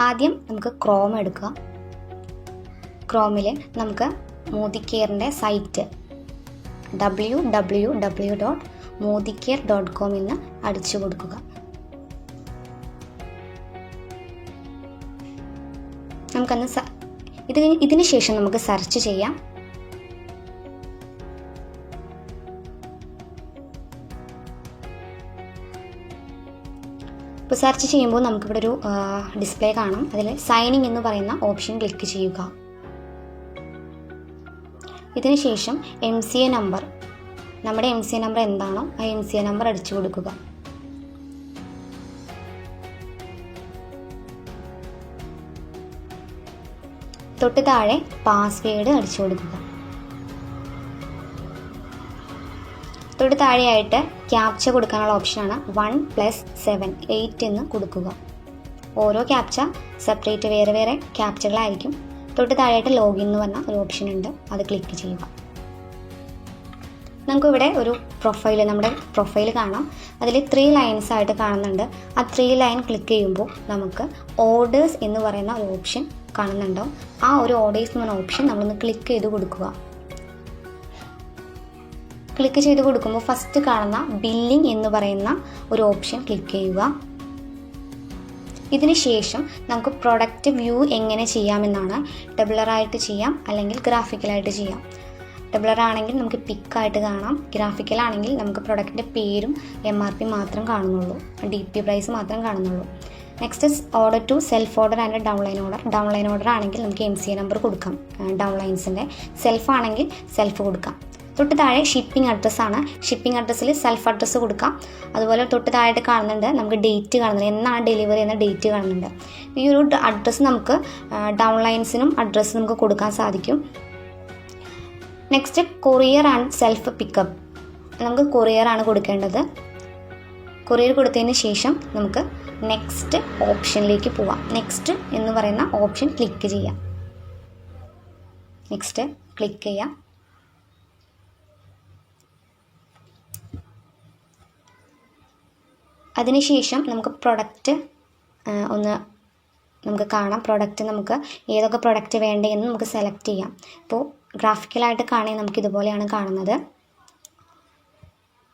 ആദ്യം നമുക്ക് ക്രോം എടുക്കുക ക്രോമിൽ നമുക്ക് Modi കെയറിന്റെ site W W W dot Modi care dot com എന്ന് അടിച്ചു കൊടുക്കുക. നമുക്കന്ന് ഇത് ഇതിന് ശേഷം നമുക്ക് സെർച്ച് ചെയ്യാം. ഇപ്പോൾ സെർച്ച് ചെയ്യുമ്പോൾ നമുക്കിവിടെ ഒരു ഡിസ്പ്ലേ കാണാം. അതിൽ സൈനിങ് എന്ന് പറയുന്ന ഓപ്ഷൻ ക്ലിക്ക് ചെയ്യുക. ഇതിന് ശേഷം എം സി എ നമ്പർ നമ്മുടെ എം സി എ നമ്പർ എന്താണോ ആ എം സി എ നമ്പർ അടിച്ചു കൊടുക്കുക. തൊട്ട് താഴെ പാസ്വേഡ് അടിച്ചു കൊടുക്കുക. തൊട്ട് താഴെയായിട്ട് ക്യാപ്ച കൊടുക്കാനുള്ള ഓപ്ഷനാണ് വൺ പ്ലസ് സെവൻ എയ്റ്റ് എന്ന് കൊടുക്കുക. ഓരോ ക്യാപ്ച സെപ്പറേറ്റ് വേറെ വേറെ ക്യാപ്ചകളായിരിക്കും തൊട്ട് താഴെയായിട്ട് ലോഗിൻ എന്ന് പറഞ്ഞ ഒരു ഓപ്ഷൻ ഉണ്ട്. അത് ക്ലിക്ക് ചെയ്യുക. നമുക്കിവിടെ ഒരു പ്രൊഫൈൽ നമ്മുടെ പ്രൊഫൈൽ കാണാം. അതിൽ ത്രീ ലൈൻസ് ആയിട്ട് കാണുന്നുണ്ട്. ആ ത്രീ ലൈൻ ക്ലിക്ക് ചെയ്യുമ്പോൾ നമുക്ക് ഓർഡേഴ്സ് എന്ന് പറയുന്ന ഒരു ഓപ്ഷൻ കാണുന്നുണ്ടാവും. ആ ഒരു ഓർഡേഴ്സ് എന്ന് പറഞ്ഞ ഓപ്ഷൻ നമ്മളൊന്ന് ക്ലിക്ക് ചെയ്ത് കൊടുക്കുക. ക്ലിക്ക് ചെയ്ത് കൊടുക്കുമ്പോൾ ഫസ്റ്റ് കാണുന്ന ബില്ലിംഗ് എന്ന് പറയുന്ന ഒരു ഓപ്ഷൻ ക്ലിക്ക് ചെയ്യുക. ഇതിന് ശേഷം നമുക്ക് പ്രൊഡക്റ്റ് വ്യൂ എങ്ങനെ ചെയ്യാമെന്നാണ് ടെബ്ലറായിട്ട് ചെയ്യാം അല്ലെങ്കിൽ ഗ്രാഫിക്കലായിട്ട് ചെയ്യാം. ടെബ്ലറാണെങ്കിൽ നമുക്ക് പിക്കായിട്ട് കാണാം ഗ്രാഫിക്കലാണെങ്കിൽ നമുക്ക് പ്രൊഡക്റ്റിന്റെ പേരും എം ആർ പി മാത്രം കാണുന്നുള്ളൂ ഡി പി പ്രൈസ് മാത്രം കാണുന്നുള്ളൂ. Next order to self order and downline order downline order ആണെങ്കിൽ നമുക്ക് എം സി എ നമ്പർ കൊടുക്കാം ഡൗൺലൈൻസിന്റെ സെൽഫ് ആണെങ്കിൽ സെൽഫ് കൊടുക്കാം. തൊട്ട് താഴെ ഷിപ്പിംഗ് അഡ്രസ്സാണ് ഷിപ്പിംഗ് അഡ്രസ്സിൽ സെൽഫ് അഡ്രസ്സ് കൊടുക്കാം. അതുപോലെ തൊട്ട് താഴെ കാണുന്നുണ്ട് നമുക്ക് ഡേറ്റ് കാണുന്നുണ്ട് എന്നാണ് ഡെലിവറി എന്ന ഡേറ്റ് കാണുന്നുണ്ട് ഈ ഒരു അഡ്രസ്സ് നമുക്ക് ഡൗൺലൈൻസിനും അഡ്രസ്സ് നമുക്ക് കൊടുക്കാൻ സാധിക്കും. Next courier and self pickup നമുക്ക് കൊറിയർ ആണ് കൊടുക്കേണ്ടത്. കൊറിയർ കൊടുത്തതിന് ശേഷം നമുക്ക് നെക്സ്റ്റ് ഓപ്ഷനിലേക്ക് പോവാം. നെക്സ്റ്റ് എന്ന് പറയുന്ന ഓപ്ഷൻ ക്ലിക്ക് ചെയ്യാം. നെക്സ്റ്റ് ക്ലിക്ക് ചെയ്യാം. അതിനുശേഷം നമുക്ക് പ്രൊഡക്റ്റ് ഒന്ന് നമുക്ക് കാണാം. പ്രൊഡക്റ്റ് നമുക്ക് ഏതൊക്കെ പ്രൊഡക്റ്റ് വേണ്ടതെന്ന് നമുക്ക് സെലക്ട് ചെയ്യാം. ഇപ്പോൾ ഗ്രാഫിക്കലായിട്ട് കാണുകയും നമുക്ക് ഇതുപോലെയാണ് കാണുന്നത്.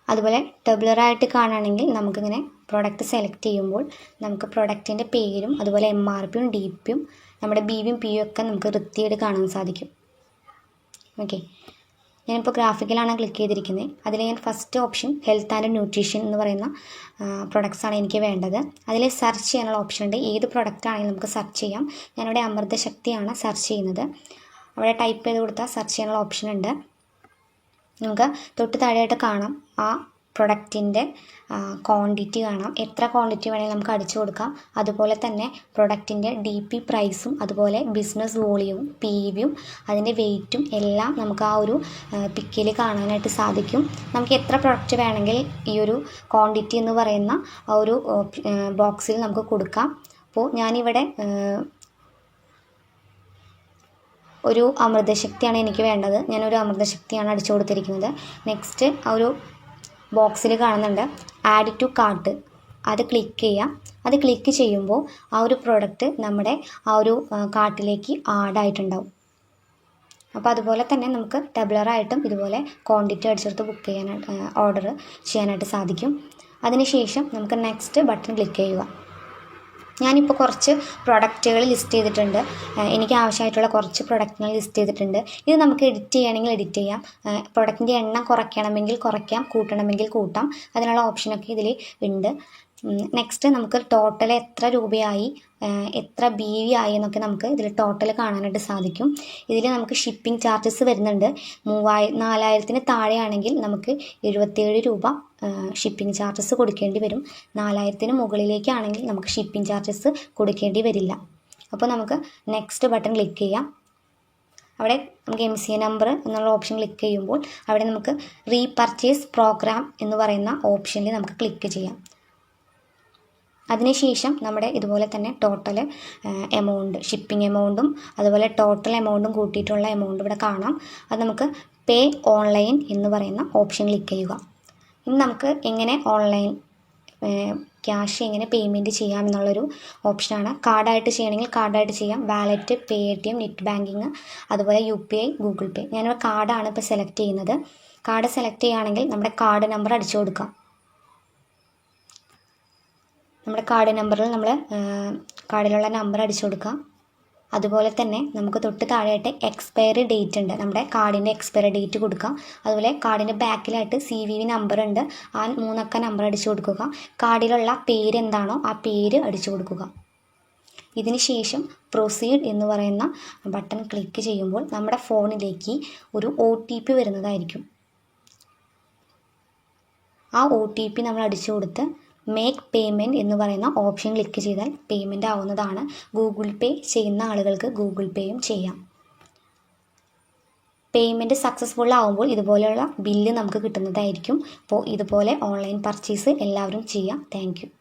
അതുപോലെ ടെബിളറായിട്ട് കാണുകയാണെങ്കിൽ നമുക്കിങ്ങനെ പ്രൊഡക്റ്റ് സെലക്ട് ചെയ്യുമ്പോൾ നമുക്ക് പ്രൊഡക്റ്റിന്റെ പേരും അതുപോലെ എം ആർ പിയും ഡി പിയും നമ്മുടെ ബി വിയും പിയും ഒക്കെ നമുക്ക് വൃത്തിയായിട്ട് കാണാൻ സാധിക്കും. ഓക്കെ ഞാനിപ്പോൾ ഗ്രാഫിക്കലാണ് ക്ലിക്ക് ചെയ്തിരിക്കുന്നത് അതിൽ ഞാൻ first option health and nutrition എന്ന് പറയുന്ന പ്രൊഡക്ട്സ് ആണ് എനിക്ക് വേണ്ടത്. അതിൽ സെർച്ച് ചെയ്യാനുള്ള ഓപ്ഷൻ ഉണ്ട്. ഏത് പ്രൊഡക്റ്റ് ആണെങ്കിലും നമുക്ക് സെർച്ച് ചെയ്യാം. ഞാനിവിടെ അമൃതശക്തിയാണ് സെർച്ച് ചെയ്യുന്നത്. അവിടെ ടൈപ്പ് ചെയ്ത് കൊടുത്താൽ സെർച്ച് ചെയ്യാനുള്ള ഓപ്ഷൻ ഉണ്ട്. നമുക്ക് തൊട്ട് താഴെയായിട്ട് കാണാം. ആ പ്രൊഡക്റ്റിന്റെ ക്വാണ്ടിറ്റി കാണാം. എത്ര ക്വാണ്ടിറ്റി വേണമെങ്കിൽ നമുക്ക് അടിച്ചു കൊടുക്കാം. അതുപോലെ തന്നെ പ്രൊഡക്റ്റിന്റെ ഡി പി പ്രൈസും അതുപോലെ ബിസിനസ് വോളിയവും പി വിയും അതിന്റെ വെയിറ്റും എല്ലാം നമുക്ക് ആ ഒരു പിക്കിൽ കാണാനായിട്ട് സാധിക്കും. നമുക്ക് എത്ര പ്രൊഡക്റ്റ് വേണമെങ്കിൽ ഈ ഒരു ക്വാണ്ടിറ്റി എന്ന് പറയുന്ന ആ ഒരു ബോക്സിൽ നമുക്ക് കൊടുക്കാം. അപ്പോൾ ഞാനിവിടെ ഒരു അമൃതശക്തിയാണ് എനിക്ക് വേണ്ടത്. ഞാനൊരു അമൃതശക്തിയാണ് അടിച്ചു കൊടുത്തിരിക്കുന്നത്. നെക്സ്റ്റ് ആ ഒരു ബോക്സിൽ കാണുന്നുണ്ട്. ആഡ് ടു കാർട്ട് അത് ക്ലിക്ക് ചെയ്യാം. അത് ക്ലിക്ക് ചെയ്യുമ്പോൾ ആ ഒരു പ്രോഡക്റ്റ് നമ്മുടെ ആ ഒരു കാർട്ടിലേക്ക് ആഡായിട്ടുണ്ടാവും അപ്പോൾ അതുപോലെ തന്നെ നമുക്ക് ടെബ്ലറായിട്ടും ഇതുപോലെ ക്വാണ്ടിറ്റി അടിച്ചെടുത്ത് ബുക്ക് ചെയ്യാനായിട്ട് ഓർഡർ ചെയ്യാനായിട്ട് സാധിക്കും. അതിനുശേഷം നമുക്ക് നെക്സ്റ്റ് ബട്ടൺ ക്ലിക്ക് ചെയ്യുക. ഞാനിപ്പോൾ കുറച്ച് പ്രൊഡക്റ്റുകൾ ലിസ്റ്റ് ചെയ്തിട്ടുണ്ട്. എനിക്ക് ആവശ്യമായിട്ടുള്ള കുറച്ച് പ്രൊഡക്റ്റുകൾ ലിസ്റ്റ് ചെയ്തിട്ടുണ്ട്. ഇത് നമുക്ക് എഡിറ്റ് ചെയ്യണമെങ്കിൽ എഡിറ്റ് ചെയ്യാം. പ്രൊഡക്റ്റിന്റെ എണ്ണം കുറയ്ക്കണമെങ്കിൽ കുറയ്ക്കാം കൂട്ടണമെങ്കിൽ കൂട്ടാം. അതിനുള്ള ഓപ്ഷനൊക്കെ ഇതിൽ ഉണ്ട്. നെക്സ്റ്റ് നമുക്ക് ടോട്ടൽ എത്ര രൂപയായി എത്ര ബി വി ആയി എന്നൊക്കെ നമുക്ക് ഇതിൽ ടോട്ടൽ കാണാനായിട്ട് സാധിക്കും. ഇതിൽ നമുക്ക് ഷിപ്പിംഗ് ചാർജസ് വരുന്നുണ്ട്. മൂവായി നാലായിരത്തിന് താഴെയാണെങ്കിൽ നമുക്ക് എഴുപത്തിയേഴ് രൂപ ഷിപ്പിംഗ് ചാർജസ് കൊടുക്കേണ്ടി വരും. നാലായിരത്തിന് മുകളിലേക്കാണെങ്കിൽ നമുക്ക് ഷിപ്പിംഗ് ചാർജസ് കൊടുക്കേണ്ടി വരില്ല. അപ്പോൾ നമുക്ക് നെക്സ്റ്റ് ബട്ടൺ ക്ലിക്ക് ചെയ്യാം. അവിടെ നമുക്ക് എം സി എ നമ്പർ എന്നുള്ള ഓപ്ഷൻ ക്ലിക്ക് ചെയ്യുമ്പോൾ അവിടെ നമുക്ക് റീപർച്ചേസ് പ്രോഗ്രാം എന്ന് പറയുന്ന ഓപ്ഷനിൽ നമുക്ക് ക്ലിക്ക് ചെയ്യാം. അതിനുശേഷം നമ്മുടെ ഇതുപോലെ തന്നെ ടോട്ടൽ എമൗണ്ട് ഷിപ്പിംഗ് എമൗണ്ടും അതുപോലെ ടോട്ടൽ എമൗണ്ടും കൂട്ടിയിട്ടുള്ള എമൗണ്ട് ഇവിടെ കാണാം. അത് നമുക്ക് പേ ഓൺലൈൻ എന്ന് പറയുന്ന ഓപ്ഷൻ ക്ലിക്ക് ചെയ്യുക. ഇനി നമുക്ക് എങ്ങനെ ഓൺലൈൻ ക്യാഷ് എങ്ങനെ പേയ്മെന്റ് ചെയ്യാം എന്നുള്ളൊരു ഓപ്ഷനാണ് കാർഡായിട്ട് ചെയ്യണമെങ്കിൽ കാർഡായിട്ട് ചെയ്യാം. Wallet Paytm net banking അതുപോലെ U P I Google pay ഞാനിവിടെ കാർഡാണ് ഇപ്പോൾ സെലക്ട് ചെയ്യുന്നത്. കാർഡ് സെലക്ട് ചെയ്യുകയാണെങ്കിൽ നമ്മുടെ കാർഡ് നമ്പർ അടിച്ചു കൊടുക്കാം നമ്മുടെ കാർഡ് നമ്പറിൽ നമ്മൾ കാർഡിലുള്ള നമ്പർ അടിച്ചു കൊടുക്കാം. അതുപോലെ തന്നെ നമുക്ക് തൊട്ട് താഴെയായിട്ട് എക്സ്പയറി ഡേറ്റ് ഉണ്ട്. നമ്മുടെ കാർഡിന്റെ എക്സ്പയറി ഡേറ്റ് കൊടുക്കാം. അതുപോലെ കാർഡിന്റെ ബാക്കിലായിട്ട് സി വി വി നമ്പർ ഉണ്ട്. ആ മൂന്നക്ക നമ്പർ അടിച്ചു കൊടുക്കുക. കാർഡിലുള്ള പേര് എന്താണോ ആ പേര് അടിച്ചു കൊടുക്കുക. ഇതിന് ശേഷം പ്രൊസീഡ് എന്ന് പറയുന്ന ബട്ടൺ ക്ലിക്ക് ചെയ്യുമ്പോൾ നമ്മുടെ ഫോണിലേക്ക് ഒരു ഒ ടി പി വരുന്നതായിരിക്കും. ആ ഒ ടി പി നമ്മൾ അടിച്ചു കൊടുത്ത് മേക്ക് പേയ്മെന്റ് എന്ന് പറയുന്ന ഓപ്ഷൻ ക്ലിക്ക് ചെയ്താൽ പേയ്മെന്റ് ആവുന്നതാണ്. ഗൂഗിൾ പേ ചെയ്യുന്ന ആളുകൾക്ക് ഗൂഗിൾ പേയും ചെയ്യാം. പേയ്മെന്റ് സക്സസ്ഫുൾ ആവുമ്പോൾ ഇതുപോലെയുള്ള ബില്ല് നമുക്ക് കിട്ടുന്നതായിരിക്കും. അപ്പോൾ ഇതുപോലെ ഓൺലൈൻ പർച്ചേസ് എല്ലാവരും ചെയ്യാം. താങ്ക്